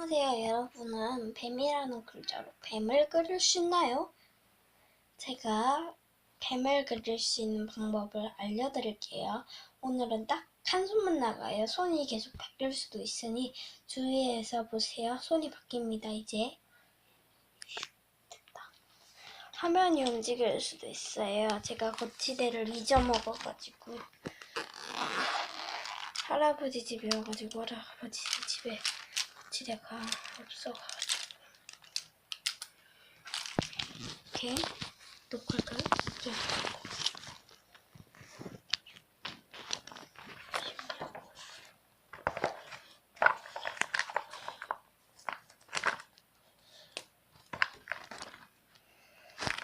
안녕하세요 여러분은 뱀이라는 글자로 뱀을 그릴 수 있나요? 제가 뱀을 그릴 수 있는 방법을 알려드릴게요. 오늘은 딱 한 손만 나가요. 손이 계속 바뀔 수도 있으니 주의해서 보세요. 손이 바뀝니다 이제. 됐다. 화면이 움직일 수도 있어요. 제가 거치대를 잊어먹어가지고 할아버지 집에 와가지고 할아버지 집에 거치대가 없어가지고. 이렇게 녹화를 이렇게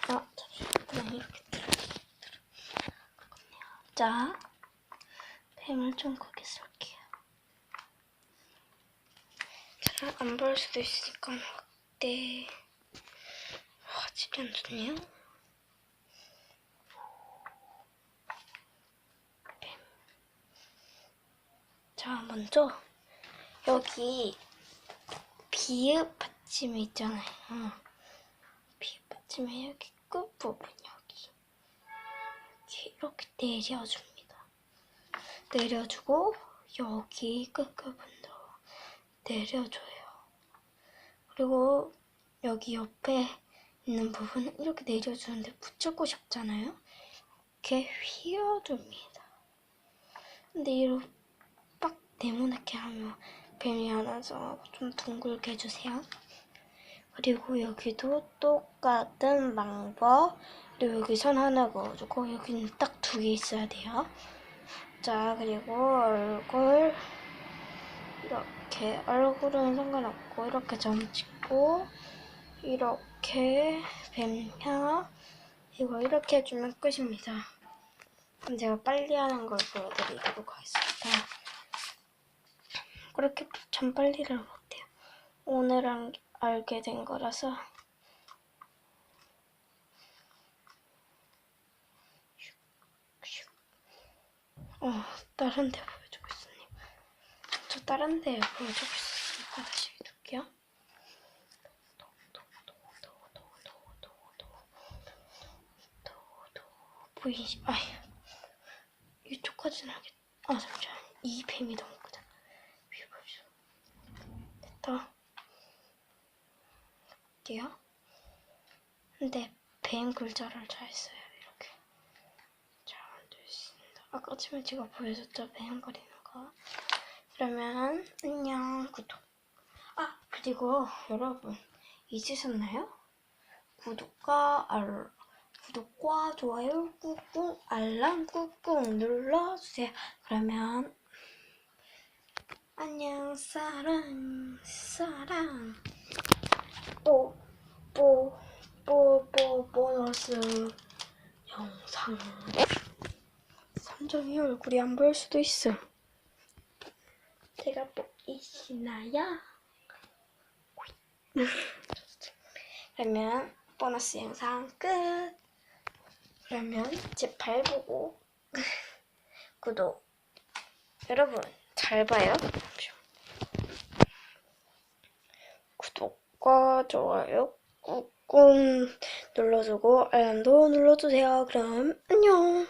아, 잠시만 이렇게 들어 자, 뱀을 좀 크게 쓸게요. 잘 안 보일 수도 있으니까 확대. 와, 집이 안 좋네요. 뱀. 자, 먼저 여기 비읍 받침이 있잖아요. 비읍 받침의 여기 끝부분 여기 이렇게, 내려줍니다. 내려주고 여기 끝부분도 내려줘요. 그리고 여기 옆에 있는 부분은 이렇게 내려주는데 붙일 곳이 없잖아요. 이렇게 휘어줍니다. 근데 이렇게 빡 네모나게 하면 뱀이 안 와서 좀 둥글게 해주세요. 그리고 여기도 똑같은 방법. 그리고 여기 선 하나 그어주고 여기는 딱 두 개 있어야 돼요. 자 그리고 얼굴 이렇게 얼굴은 상관없고 이렇게 점 찍고 이렇게 뱀향 이거 이렇게 해주면 끝입니다. 그럼 제가 빨리 하는 걸 보여드리도록 하겠습니다. 그렇게 참 빨리를 못해요. 오늘 안, 알게 된 거라서 어, 다른 데 보여주고 있으니까 저 다른 데 보여주고 있으니까 다시 해둘게요. 보이시, 아휴, 이쪽까지는 하겠, 아, 잠시만. 이 뱀이 너무 크잖아. 위에 봅시다. 됐다. 할게요. 근데 뱀 글자를 잘 써요. 이렇게. 잘 만들 수 있습니다. 아까 처음에 제가 보여줬죠? 뱀 그리는 거. 그러면 안녕 구독. 아 그리고 여러분 잊으셨나요? 구독과 알 구독과 좋아요 꾹꾹 알람 꾹꾹 눌러주세요. 그러면 안녕 사랑 사랑 뽀뽀뽀뽀 보너스 영상 3점이 얼굴이 안 보일 수도 있어. 제가 보이시나요? 그러면 보너스 영상 끝. 그러면 제 발 보고 구독. 여러분 잘 봐요. 구독과 좋아요 꾹꾹 눌러주고 알람도 눌러주세요. 그럼 안녕.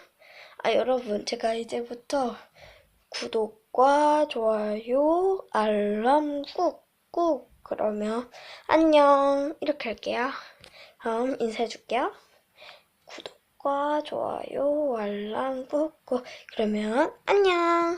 아 여러분 제가 이제부터 구독과 좋아요 알람 꾹꾹 그러면 안녕 이렇게 할게요. 그럼 인사해 줄게요. 구독과 좋아요 알람 꾹꾹 그러면 안녕.